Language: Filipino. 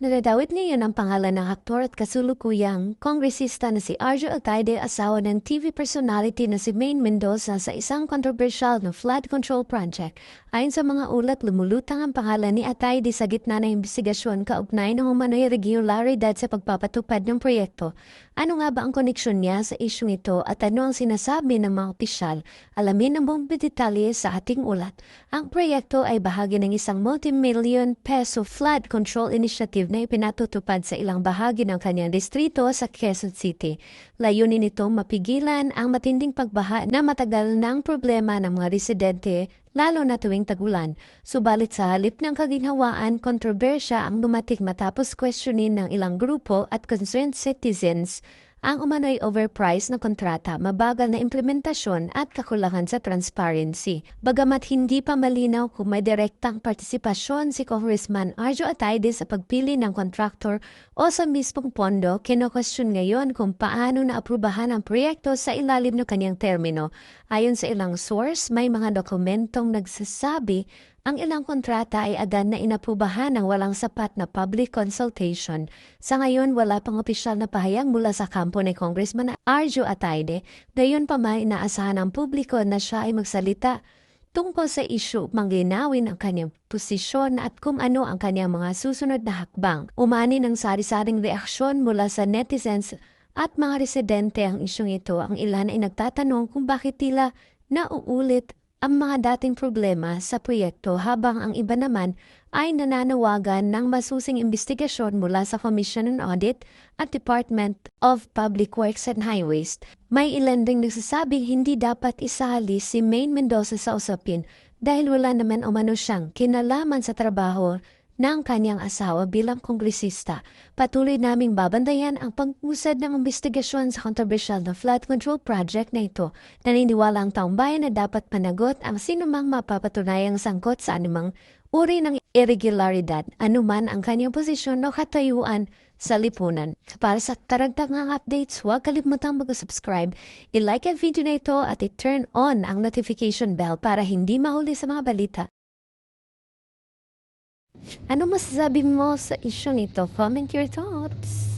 Nadadawit ngayon ang pangalan ng aktor at kasulukuyang kongresista na si Arjo Altaide asawa ng TV personality na si Maine Mendoza sa isang controversial na flood control project. Ayon sa mga ulat, lumulutang ang pangalan ni Ataide sa gitna ng investigasyon kaugnay ng umano'y regularidad sa pagpapatupad ng proyekto. Ano nga ba ang koneksyon niya sa isyong ito at ano ang sinasabi ng mga opisyal? Alamin ang buong detalye sa ating ulat. Ang proyekto ay bahagi ng isang multi-million peso flood control initiative na ipinatutupad sa ilang bahagi ng kanyang distrito sa Quezon City. Layunin nito mapigilan ang matinding pagbaha na matagal ng problema ng mga residente lalo na tuwing tagulan. Subalit sa halip ng kaginhawaan, kontrobersya ang dumating matapos questionin ng ilang grupo at concerned citizens ang umano'y overpriced na kontrata, mabagal na implementasyon at kakulangan sa transparency. Bagamat hindi pa malinaw kung may direktang partisipasyon si Congressman Arjo Ataide sa pagpili ng contractor o sa mismong pondo, kinokwestiyon ngayon kung paano naaprubahan ang proyekto sa ilalim ng kanyang termino. Ayon sa ilang source, may mga dokumentong nagsasabi ang ilang kontrata ay agad na inaprubahan ng walang sapat na public consultation. Sa ngayon, wala pang opisyal na pahayag mula sa kampo ni Congressman Arjo Ataide. Gayon pa may inaasahan ng publiko na siya ay magsalita tungkol sa isyu, mangginawin ang kanyang posisyon at kung ano ang kanyang mga susunod na hakbang. Umani ng sari-saring reaksyon mula sa netizens at mga residente ang isyong ito. Ang ilan ay nagtatanong kung bakit tila nauulit ang mga dating problema sa proyekto habang ang iba naman ay nananawagan ng masusing investigasyon mula sa Commission on Audit at Department of Public Works and Highways. May ilan ring nagsasabing hindi dapat isali si Maine Mendoza sa usapin dahil wala naman umano siyang kinalaman sa trabaho ng kanyang asawa bilang kongresista. Patuloy naming babantayan ang pag-usad ng investigasyon sa controversial na flood control project na ito. Naniniwala ang taong bayan na dapat panagot ang sinumang mapapatunayang sangkot sa anumang uri ng irregularidad, anuman ang kanyang posisyon o katayuan sa lipunan. Para sa taragdagang updates, huwag kalimutang mag-subscribe, i-like ang video na ito at i-turn on ang notification bell para hindi mahuli sa mga balita. Ano masasabi mo sa isyong ito? Comment your thoughts.